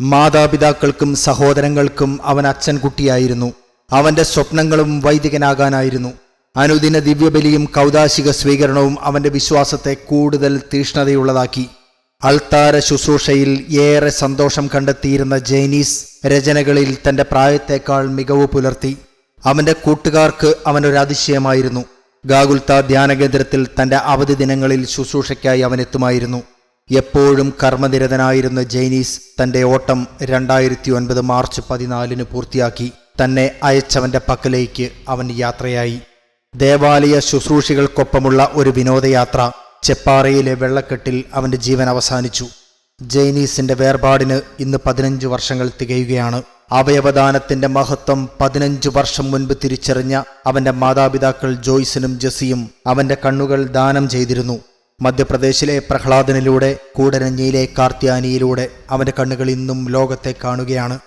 മാതാപിതാക്കൾക്കും സഹോദരങ്ങൾക്കും അവൻ അച്ഛൻ കുട്ടിയായിരുന്നു അവന്റെ സ്വപ്നങ്ങളും വൈദികനാകാനായിരുന്നു. അനുദിന ദിവ്യബലിയും കൗതാശിക സ്വീകരണവും അവന്റെ വിശ്വാസത്തെ കൂടുതൽ തീഷ്ണതയുള്ളതാക്കി. അൾത്താര ശുശ്രൂഷയിൽ ഏറെ സന്തോഷം കണ്ടെത്തിയിരുന്ന ജൈനീസ് രചനകളിൽ തന്റെ പ്രായത്തേക്കാൾ മികവ് പുലർത്തി. അവന്റെ കൂട്ടുകാർക്ക് അവനൊരു അതിശയമായിരുന്നു. ഗാഗുൽത്ത ധ്യാനകേന്ദ്രത്തിൽ തന്റെ അവധി ദിനങ്ങളിൽ ശുശ്രൂഷയ്ക്കായി അവൻ എത്തുമായിരുന്നു എപ്പോഴും കർമ്മനിരതനായിരുന്ന ജൈനീസ് തന്റെ ഓട്ടം രണ്ടായിരത്തി ഒൻപത് മാർച്ച് പതിനാലിന് പൂർത്തിയാക്കി തന്നെ അയച്ചവന്റെ പക്കലേക്ക് അവൻ യാത്രയായി. ദേവാലയ ശുശ്രൂഷികൾക്കൊപ്പമുള്ള ഒരു വിനോദയാത്ര ചെപ്പാറയിലെ വെള്ളക്കെട്ടിൽ അവന്റെ ജീവൻ അവസാനിച്ചു. ജൈനീസിന്റെ വേർപാടിന് ഇന്ന് പതിനഞ്ച് വർഷങ്ങൾ തികയുകയാണ്. അവയവദാനത്തിന്റെ മഹത്വം പതിനഞ്ച് വർഷം മുൻപ് തിരിച്ചറിഞ്ഞ അവന്റെ മാതാപിതാക്കൾ ജോയ്സിനും ജസിയും അവന്റെ കണ്ണുകൾ ദാനം ചെയ്തിരുന്നു. മധ്യപ്രദേശിലെ പ്രഹ്ലാദനിലൂടെ കൂടരഞ്ഞിയിലെ കാർത്യാനിയിലൂടെ അവന്റെ കണ്ണുകൾ ഇന്നും ലോകത്തെ കാണുകയാണ്.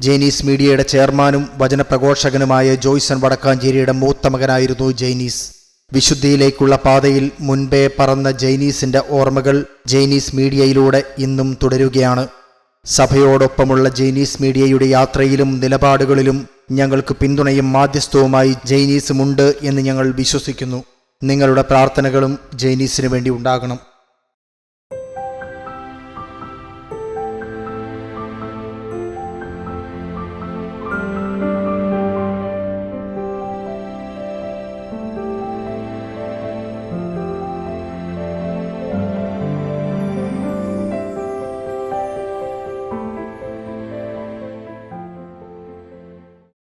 ജൈനീസ് മീഡിയയുടെ ചെയർമാനും വചനപ്രഘോഷകനുമായ ജോയ്സൺ വടക്കാഞ്ചേരിയുടെ മൂത്ത മകനായിരുന്നു ജൈനീസ് വിശുദ്ധിയിലേക്കുള്ള പാതയിൽ മുൻപേ പറന്ന ജൈനീസിന്റെ ഓർമ്മകൾ ജൈനീസ് മീഡിയയിലൂടെ ഇന്നും തുടരുകയാണ്. സഭയോടൊപ്പമുള്ള ജൈനീസ് മീഡിയയുടെ യാത്രയിലും നിലപാടുകളിലും ഞങ്ങൾക്ക് പിന്തുണയും മാധ്യസ്ഥവുമായി ജൈനീസുമുണ്ട് എന്ന് ഞങ്ങൾ വിശ്വസിക്കുന്നു. നിങ്ങളുടെ പ്രാർത്ഥനകളും ജൈനീസിന് വേണ്ടി ഉണ്ടാകണം.